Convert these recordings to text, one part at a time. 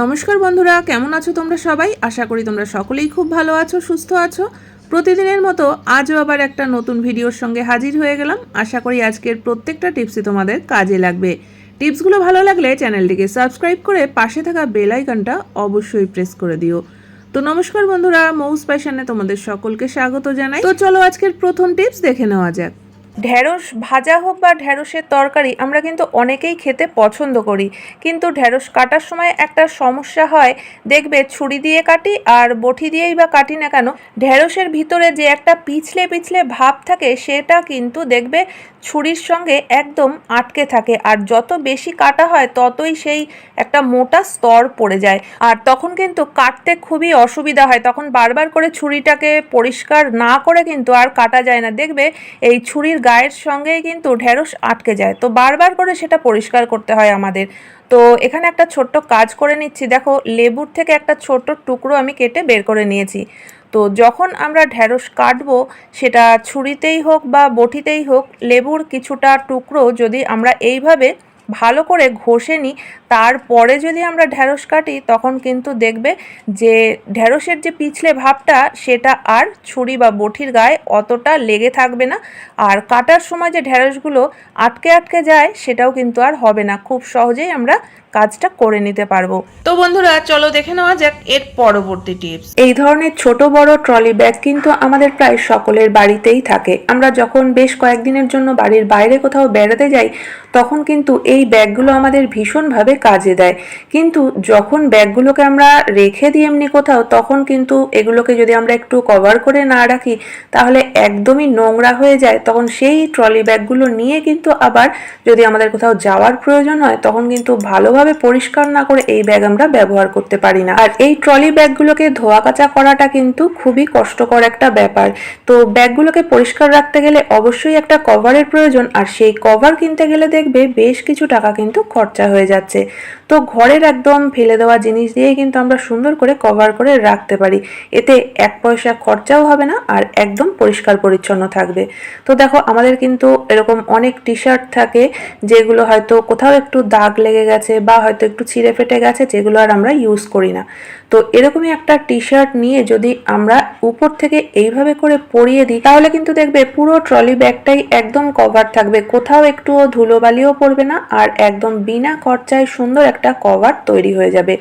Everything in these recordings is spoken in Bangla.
নমস্কার বন্ধুরা, কেমন আছো তোমরা সবাই? আশা করি তোমরা সকলেই খুব ভালো আছো, সুস্থ আছো। প্রতিদিনের মতো আজও আবার একটা নতুন ভিডিওর সঙ্গে হাজির হয়ে গেলাম। আশা করি আজকের প্রত্যেকটা টিপসই তোমাদের কাজে লাগবে। টিপসগুলো ভালো লাগলে চ্যানেলটিকে সাবস্ক্রাইব করে পাশে থাকা বেল আইকনটা অবশ্যই প্রেস করে দিও। তো নমস্কার বন্ধুরা মৌস প্যাশনে তোমাদের সকলকে স্বাগত জানাই। তো চলো আজকের প্রথম টিপস দেখে নেওয়া যাক। ঢ্যাঁড়স ভাজা হোক বা ঢ্যাঁড়সের তরকারি, আমরা কিন্তু অনেকেই খেতে পছন্দ করি। কিন্তু ঢ্যাঁড়স কাটার সময় একটা সমস্যা হয়, দেখবে ছুরি দিয়ে কাটি আর বটি দিয়েই বা কাটি না কেন ঢ্যাঁড়সের ভিতরে যে একটা পিছলে পিছলে ভাব থাকে, সেটা কিন্তু দেখবে ছুরির সঙ্গে একদম আটকে থাকে। আর যত বেশি কাটা হয়, ততই সেই একটা মোটা স্তর পড়ে যায়। আর তখন কিন্তু কাটতে খুবই অসুবিধা হয়। তখন বারবার করে ছুরিটাকে পরিষ্কার না করে কিন্তু আর কাটা যায় না। দেখবে এই ছুরির গায়ের সঙ্গেই কিন্তু ঢেঁড়স আটকে যায়। তো বারবার করে সেটা পরিষ্কার করতে হয় আমাদের। তো এখানে একটা ছোট্ট কাজ করে নিচ্ছি। দেখো, লেবুর থেকে একটা ছোট্ট টুকরো আমি কেটে বের করে নিয়েছি। তো যখন আমরা ঢেঁড়স কাটবো, সেটা ছুরিতেই হোক বা বটিতেই হোক, লেবুর কিছুটা টুকরো যদি আমরা এইভাবে ভালো করে ঘষে নিই তারপরে যদি আমরা ঢ্যাঁড়স কাটি, তখন কিন্তু দেখবে যে ঢ্যাঁড়সের যে পিছলে ভাবটা, সেটা আর ছুরি বা বটির গায়ে অতটা লেগে থাকবে না। আর কাটার সময় যে ঢ্যাঁড়সগুলো আটকে আটকে যায়, সেটাও কিন্তু আর হবে না। খুব সহজেই আমরা কাজটা করে নিতে পারব। তো বন্ধুরা, চলো দেখে নেওয়া যাক এর পরবর্তী টিপস। এই ধরনের ছোট বড় ট্রলি ব্যাগ কিন্তু আমাদের প্রায় সকলের বাড়িতেই থাকে। আমরা যখন বেশ কয়েকদিনের জন্য বাড়ির বাইরে কোথাও বেড়াতে যাই, তখন কিন্তু এই ব্যাগগুলো আমাদের ভীষণভাবে কাজে দেয়। কিন্তু যখন ব্যাগগুলোকে আমরা রেখে দিই এমনি কোথাও, তখন কিন্তু এগুলোকে যদি আমরা একটু কভার করে না রাখি, তাহলে একদমই নোংরা হয়ে যায়। তখন সেই ট্রলি ব্যাগগুলো নিয়ে কিন্তু আবার যদি আমাদের কোথাও যাওয়ার প্রয়োজন হয়, তখন কিন্তু ভালোভাবে পরিষ্কার না করে এই ব্যাগ আমরা ব্যবহার করতে পারি না। আর এই ট্রলি ব্যাগগুলোকে ধোয়া কাচা করাটা কিন্তু খুবই কষ্টকর একটা ব্যাপার। তো ব্যাগগুলোকে পরিষ্কার রাখতে গেলে অবশ্যই একটা কভারের প্রয়োজন, আর সেই কভার কিনতে গেলে দেখবে বেশ কিছু টাকা কিন্তু খরচা হয়ে যাচ্ছে। তো ঘরের একদম ফেলে দেওয়া জিনিস দিয়ে কিন্তু আমরা সুন্দর করে কভার করে রাখতে পারি। এতে এক পয়সা খরচাও হবে না আর একদম পরিষ্কার পরিচ্ছন্ন থাকবে। তো দেখো, আমাদের কিন্তু এরকম অনেক টি শার্ট থাকে যেগুলো হয়তো কোথাও একটু দাগ লেগে গেছে বা হয়তো একটু ছিঁড়ে ফেটে গেছে যেগুলো আর আমরা ইউজ করি না। তো এরকমই একটা টি শার্ট নিয়ে যদি আমরা উপর থেকে এইভাবে করে পরিয়ে দিই, তাহলে কিন্তু দেখবে পুরো ট্রলি ব্যাগটাই একদম কভার থাকবে। কোথাও একটুও ধুলোবালিও পড়বে না আর একদম বিনা খরচায় সুন্দর একটা কভার তৈরি হয়ে যাবে।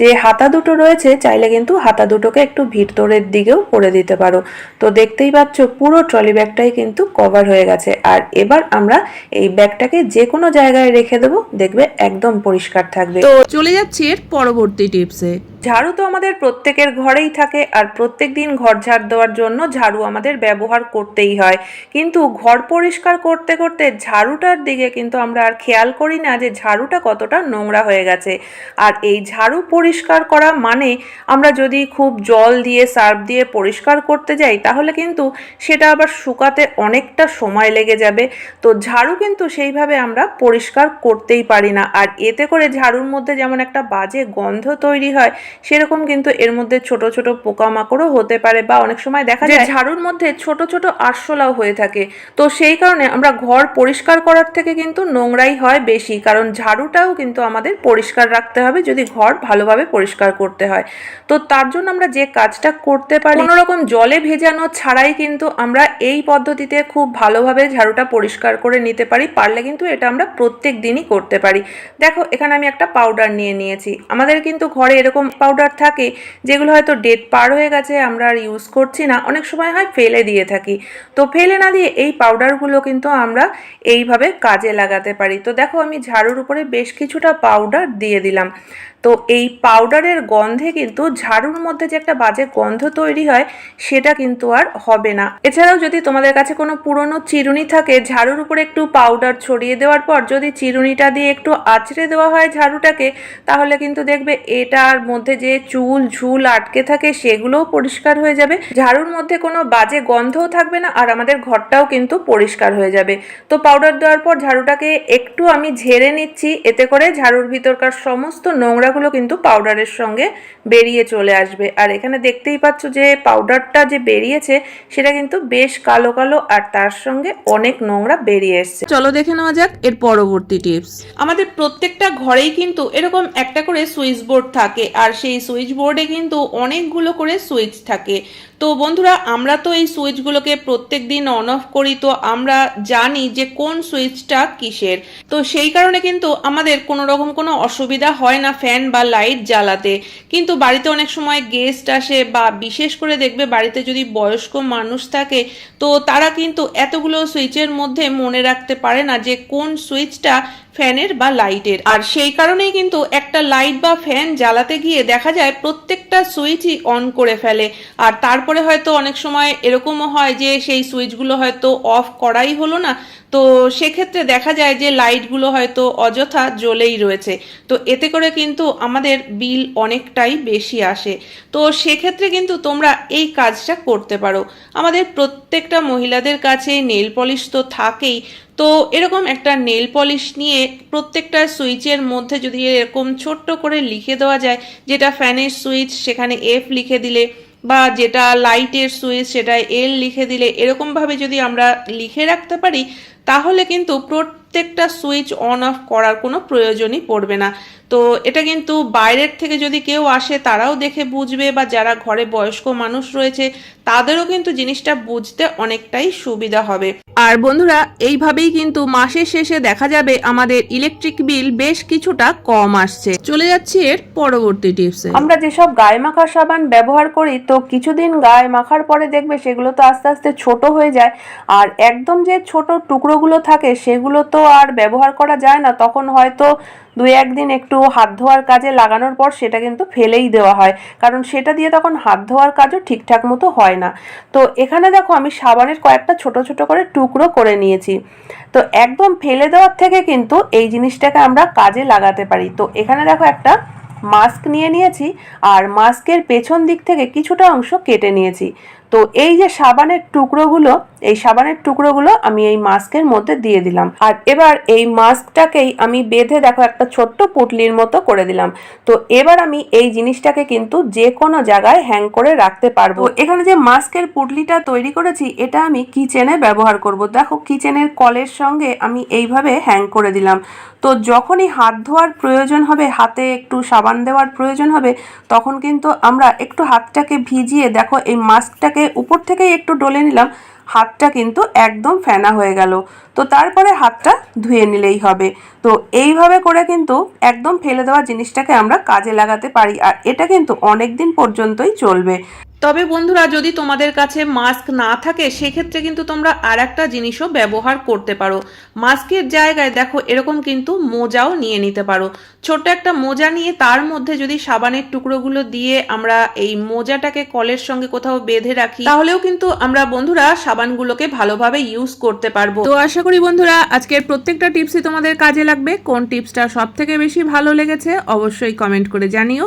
যে হাতা দুটো রয়েছে, চাইলে কিন্তু হাতা দুটোকে একটু ভিতরের দিকেও করে দিতে পারো। তো দেখতেই পাচ্ছ পুরো ট্রলি ব্যাগটাই কিন্তু কভার হয়ে গেছে। আর এবার আমরা এই ব্যাগটাকে যে কোনো জায়গায় রেখে দেবো, দেখবে একদম পরিষ্কার থাকবে। তো চলে যাচ্ছি এর পরবর্তী টিপসে ঝাড়ু তো আমাদের প্রত্যেকের ঘরেই থাকে আর প্রত্যেক দিন ঘর ঝাড় দেওয়ার জন্য ঝাড়ু আমাদের ব্যবহার করতেই হয়। কিন্তু ঘর পরিষ্কার করতে করতে ঝাড়ুটার দিকে কিন্তু আমরা আর খেয়াল করি না যে ঝাড়ুটা কতটা নোংরা হয়ে গেছে। আর এই ঝাড়ু পরিষ্কার করা মানে আমরা যদি খুব জল দিয়ে, সার্ফ দিয়ে পরিষ্কার করতে যাই, তাহলে কিন্তু সেটা আবার শুকাতে অনেকটা সময় লেগে যাবে। তো ঝাড়ু কিন্তু সেইভাবে আমরা পরিষ্কার করতেই পারি না। আর এতে করে ঝাড়ুর মধ্যে যেমন একটা বাজে গন্ধ তৈরি হয় সেরকম কিন্তু এর মধ্যে ছোট ছোট পোকামাকড়ও হতে পারে বা অনেক সময় দেখা যায় ঝাড়ুর মধ্যে ছোট ছোট আরশোলাও হয়ে থাকে। তো সেই কারণে আমরা ঘর পরিষ্কার করার থেকে কিন্তু নোংরাই হয় বেশি কারণ ঝাড়ুটাও কিন্তু আমাদের পরিষ্কার রাখতে হবে যদি ঘর ভালোভাবে পরিষ্কার করতে হয়। তো তার জন্য আমরা যে কাজটা করতে পারি কোনো রকম জলে ভেজানো ছাড়াই কিন্তু আমরা এই পদ্ধতিতে খুব ভালোভাবে ঝাড়ুটা পরিষ্কার করে নিতে পারি পারলে কিন্তু এটা আমরা প্রত্যেক দিনই করতে পারি। দেখো এখানে আমি একটা পাউডার নিয়ে নিয়েছি। আমাদের কিন্তু ঘরে এরকম পাউডার থাকে, যেগুলো হয়তো ডেট পার হয়ে গেছে, আমরা আর ইউজ করছি না। অনেক সময় হয় ফেলে দিয়ে থাকি। তো ফেলে না দিয়ে এই পাউডারগুলো কিন্তু আমরা এইভাবে কাজে লাগাতে পারি। তো দেখো আমি ঝাড়ুর উপরে বেশ কিছুটা পাউডার দিয়ে দিলাম। তো এই পাউডারের গন্ধে কিন্তু ঝাড়ুর মধ্যে যে একটা বাজে গন্ধ তৈরি হয়, সেটা কিন্তু আর হবে না। এছাড়াও যদি তোমাদের কাছে কোনো পুরনো চিরুনি থাকে, ঝাড়ুর উপরে একটু পাউডার ছড়িয়ে দেওয়ার পর যদি চিরুনিটা দিয়ে একটু আঁচড়ে দেওয়া হয় ঝাড়ুটাকে, তাহলে কিন্তু দেখবে এটার মধ্যে যে চুল ঝুল আটকে থাকে, সেগুলোও পরিষ্কার হয়ে যাবে। ঝাড়ুর মধ্যে কোনো বাজে গন্ধও থাকবে না, আর আমাদের ঘরটাও কিন্তু পরিষ্কার হয়ে যাবে। তো পাউডার দেওয়ার পর ঝাড়ুটাকে একটু আমি ঝেড়ে নিচ্ছি, এতে করে ঝাড়ুর ভিতরকার সমস্ত নোংরা নোংরাগুলো কিন্তু পাউডারের সঙ্গে বেরিয়ে চলে আসবে। আর এখানে দেখতেই পাচ্ছ যে পাউডারটা যে বেরিয়েছে সেটা কিন্তু বেশ কালো কালো আর তার সঙ্গে অনেক নোংরা বেরিয়ে এসছে। চলো দেখে নেওয়া যাক এর পরবর্তী টিপস আমাদের প্রত্যেকটা ঘরেই কিন্তু এরকম একটা করে সুইচ বোর্ড থাকে আর সেই সুইচ বোর্ডে কিন্তু অনেকগুলো করে সুইচ থাকে। তো বন্ধুরা আমরা তো এই সুইচগুলোকে প্রত্যেক দিন অন অফ করি তো আমরা জানি যে কোন সুইচটা কিসের। তো সেই কারণে কিন্তু আমাদের কোনো রকম কোনো অসুবিধা হয় না ফ্যান বা লাইট জ্বালাতে। কিন্তু বাড়িতে অনেক সময় গেস্ট আসে বা বিশেষ করে দেখবে বাড়িতে যদি বয়স্ক মানুষ থাকে, তো তারা কিন্তু এতগুলো সুইচের মধ্যে মনে রাখতে পারে না যে কোন সুইচটা ফ্যানের বা লাইটের। আর সেই কারণেই কিন্তু একটা লাইট বা ফ্যান জ্বালাতে গিয়ে দেখা যায় প্রত্যেকটা সুইচই অন করে ফেলে। আর তারপরে হয়তো অনেক সময় এরকমও হয় যে সেই সুইচগুলো হয়তো অফ করাই হলো না। তো সেক্ষেত্রে দেখা যায় যে লাইটগুলো হয়তো অযথা জ্বলেই রয়েছে। তো এতে করে কিন্তু আমাদের বিল অনেকটাই বেশি আসে। তো সেক্ষেত্রে কিন্তু তোমরা এই কাজটা করতে পারো। আমাদের প্রত্যেকটা মহিলাদের কাছে নেল পলিশ তো থাকেই। তো এরকম একটা নেল পলিশ নিয়ে প্রত্যেকটা সুইচের মধ্যে যদি এরকম ছোট্ট করে লিখে দেওয়া যায়, যেটা ফ্যানের সুইচ, সেখানে এফ লিখে দিলে, বা যেটা লাইটের সুইচ, সেটা এল লিখে দিলে, এরকমভাবে যদি আমরা লিখে রাখতে পারি, তাহলে কিন্তু প্রত্যেকটা সুইচ অন অফ করার কোনো প্রয়োজনই পড়বে না। তো এটা কিন্তু বাইরের থেকে যদি কেউ আসে, তারাও দেখে বুঝবে বা যারা ঘরে বয়স্ক মানুষ রয়েছে, তাদেরও কিন্তু জিনিসটা বুঝতে অনেকটাই সুবিধা হবে। আর বন্ধুরা, এইভাবেই কিন্তু মাসের শেষে দেখা যাবে আমাদের ইলেকট্রিক বিল বেশ কিছুটা কম আসছে। চলে যাচ্ছি এর পরবর্তী টিপসে আমরা যেসব গায়ে মাখার সাবান ব্যবহার করি, তো কিছুদিন গায়ে মাখার পরে দেখবে সেগুলো তো আস্তে আস্তে ছোট হয়ে যায়। আর একদম যে ছোট টুকরোগুলো থাকে, সেগুলো তো আর ব্যবহার করা যায় না। তখন হয়তো দু একদিন একটু হাত ধোয়ার কাজে লাগানোর পর সেটা কিন্তু ফেলেই দেওয়া হয়। কারণ সেটা দিয়ে তখন হাত ধোয়ার কাজও ঠিকঠাক মতো হয় না। তো এখানে দেখো আমি সাবানের কয়েকটা ছোট ছোট করে টুকরো করে নিয়েছি। তো একদম ফেলে দেওয়ার থেকে কিন্তু এই জিনিসটাকে আমরা কাজে লাগাতে পারি। তো এখানে দেখো একটা মাস্ক নিয়ে নিয়েছি। আর মাস্কের পেছন দিক থেকে কিছুটা অংশ কেটে নিয়েছি। তো এই যে সাবানের টুকরোগুলো, এই সাবানের টুকরোগুলো আমি এই মাস্কের মধ্যে দিয়ে দিলাম। আর এবার এই মাস্কটাকেই আমি বেঁধে দেখো একটা ছোট্ট পুটলির মতো করে দিলাম। তো এবার আমি এই জিনিসটাকে কিন্তু যে কোনো জায়গায় হ্যাং করে রাখতে পারব। এখানে যে মাস্কের পুটলিটা তৈরি করেছি, এটা আমি কিচেনে ব্যবহার করব। দেখো কিচেনের কলের সঙ্গে আমি এইভাবে হ্যাং করে দিলাম। তো যখনই হাত ধোয়ার প্রয়োজন হবে, হাতে একটু সাবান দেওয়ার প্রয়োজন হবে, তখন কিন্তু আমরা একটু হাতটাকে ভিজিয়ে দেখো এই মাস্কটাকে উপর থেকেই একটু ডলে নিলাম, হাতটা কিন্তু একদম ফেনা হয়ে গেল। তো তারপরে হাতটা ধুয়ে নিলেই হবে। তো এইভাবে করে কিন্তু একদম ফেলে দেওয়া জিনিসটাকে আমরা কাজে লাগাতে পারি, আর এটা কিন্তু অনেক দিন পর্যন্তই চলবে। তবে বন্ধুরা, যদি তোমাদের কাছে মাস্ক না থাকে, সেক্ষেত্রে কিন্তু তোমরা আর একটা জিনিসও ব্যবহার করতে পারো। মাস্কের জায়গায় দেখো, এরকম কিন্তু মোজাও নিয়ে নিতে পারো। ছোট্ট একটা মোজা নিয়ে তার মধ্যে যদি সাবানের টুকরোগুলো দিয়ে আমরা এই মোজাটাকে কলের সঙ্গে কোথাও বেঁধে রাখি, তাহলেও কিন্তু আমরা বন্ধুরা সাবানগুলোকে ভালোভাবে ইউজ করতে পারব। তো আশা করি বন্ধুরা, আজকের প্রত্যেকটা টিপসই তোমাদের কাজে লাগবে। কোন টিপসটা সব থেকে বেশি ভালো লেগেছে, অবশ্যই কমেন্ট করে জানিও।